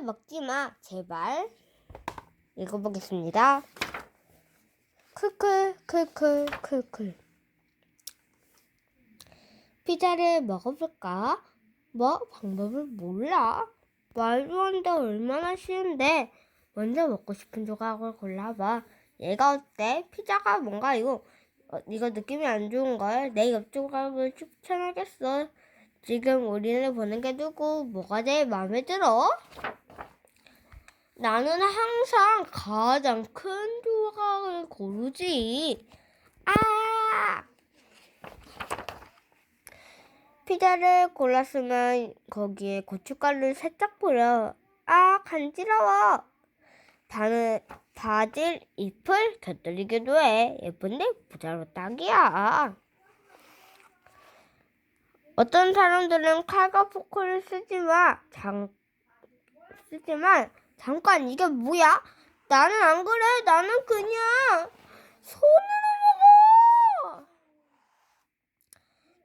먹지 마, 제발. 읽어보겠습니다. 클클, 클클, 클클. 피자를 먹어볼까? 뭐, 방법을 몰라. 말도 안 돼, 얼마나 쉬운데. 먼저 먹고 싶은 조각을 골라봐. 얘가 어때? 피자가 뭔가 이거, 어, 이거 느낌이 안 좋은 걸? 내 옆 조각을 추천하겠어. 지금 우리를 보는 게 누구? 뭐가 제일 마음에 들어? 나는 항상 가장 큰 조각을 고르지. 아! 피자를 골랐으면 거기에 고춧가루를 살짝 뿌려. 아, 간지러워. 바늘, 바질 잎을 곁들이기도 해. 예쁜데 부자로 딱이야. 어떤 사람들은 칼과 포크를 쓰지만 장 쓰지만 잠깐 이게 뭐야? 나는 안 그래. 나는 그냥 손으로 먹어.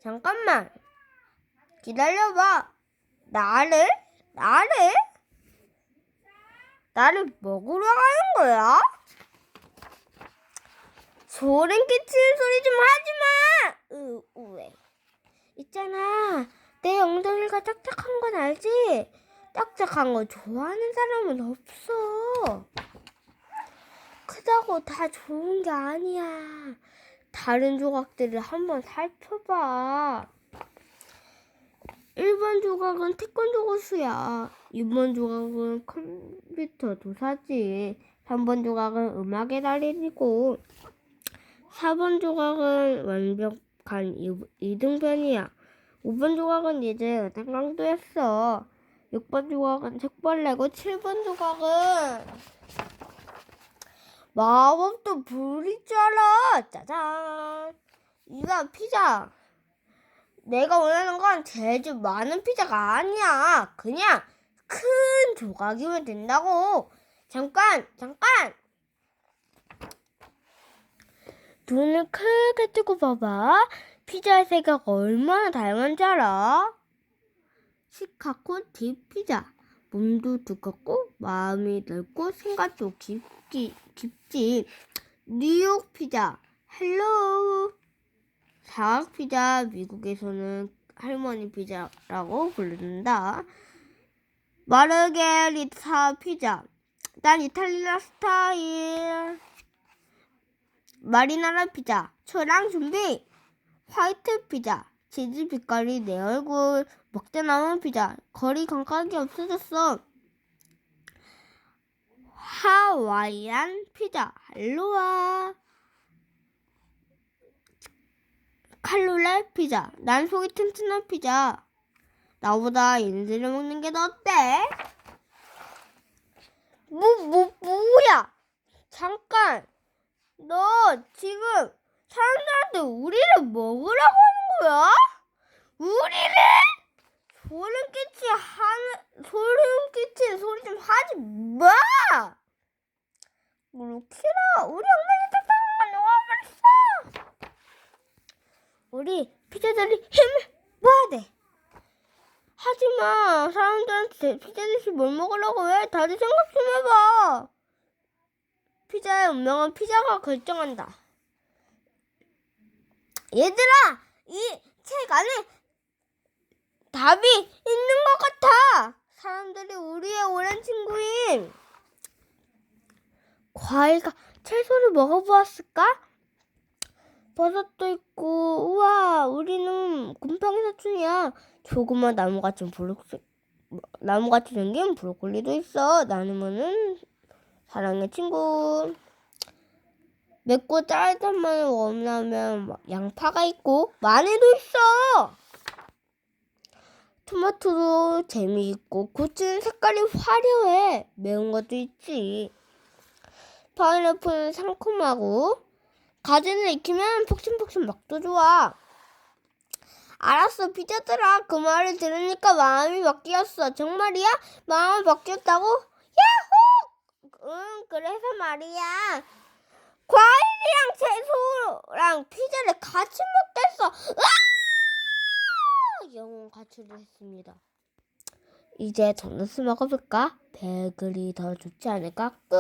잠깐만. 기다려봐. 나를? 나를? 나를 먹으러 가는 거야? 소름 끼치는 소리 좀 하지 마! 으, 우에. 있잖아. 내 엉덩이가 딱딱한 건 알지? 딱딱한 거 좋아하는 사람은 없어. 크다고 다 좋은 게 아니야. 다른 조각들을 한번 살펴봐. 1번 조각은 태권도 고수야. 2번 조각은 컴퓨터 도사지. 3번 조각은 음악의 달인이고 4번 조각은 완벽한 이- 이등변이야. 5번 조각은 이제 은행강도였어. 6번 조각은 책벌레고 7번 조각은 마법도 부리잖아. 짜잔. 이거 피자. 내가 원하는 건 제주 많은 피자가 아니야. 그냥 큰 조각이면 된다고. 잠깐, 잠깐. 눈을 크게 뜨고 봐봐. 피자의 색깔가 얼마나 다양한지 알아? 시카고 딥 피자. 몸도 두껍고 마음이 넓고 생각도 깊기, 깊지. 뉴욕 피자. 헬로우. 사각 피자 미국에서는 할머니 피자라고 부른다. 마르게리타 피자. 난 이탈리아 스타일. 마리나라 피자. 초랑 준비. 화이트 피자. 치즈 빛깔이 내 얼굴. 먹다 남은 피자. 거리 감각이 없어졌어. 하와이안 피자. 할로와. 칼룰라 피자. 난 속이 튼튼한 피자. 나보다 얘네들을 먹는 게 더 어때? 뭐, 뭐, 뭐야? 잠깐. 너 지금 사람들한테 우리를 먹으라고 하는 거야? 우리를? 소름 끼치 하는, 소름 끼치는 소리 좀 하지 마! 루키라, 우리 탁탁한 건 녹아버렸어! 우리 피자들이 힘을 모아야 돼. 하지마. 사람들한테 피자 대신 뭘 먹으려고 해? 다들 생각 좀 해봐. 피자의 운명은 피자가 결정한다. 얘들아, 이 책 안에 답이 있는 것 같아. 사람들이 우리의 오랜 친구인 과일과 채소를 먹어보았을까? 버섯도 있고 우와 우리는 곰팡이 사촌이야. 조그만 나무같이 브로콜리 나무같이 생긴 브로콜리도 있어. 나누면은 사랑의 친구 맵고 짜릿한 마늘 원하면 양파가 있고 마늘도 있어 토마토도 재미있고 고추는 색깔이 화려해 매운 것도 있지 파인애플은 상큼하고 가지는 익히면 폭신폭신 맛도 좋아. 알았어, 피자들아. 그 말을 들으니까 마음이 바뀌었어. 정말이야? 마음이 바뀌었다고? 야호! 응, 그래서 말이야. 과일이랑 채소랑 피자를 같이 먹겠어. 으아! 영혼 가출을 했습니다. 이제 도넛 먹어볼까? 베이글이 더 좋지 않을까? 끝!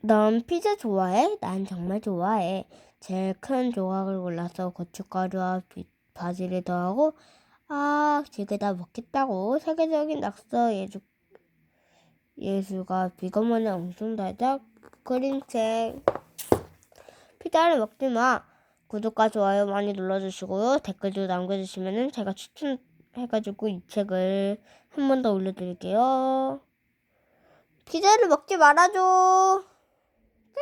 넌 피자 좋아해? 난 정말 좋아해. 제일 큰 조각을 골라서 고춧가루와 비- 바질을 더하고 아, 지게 다 먹겠다고 세계적인 낙서 예술, 예술가 비거먼의 엄청 달다 그림책 피자를 먹지 마. 구독과 좋아요 많이 눌러주시고요. 댓글도 남겨주시면은 제가 추천해가지고 이 책을 한 번 더 올려드릴게요. 피자를 먹지 말아줘. 끝.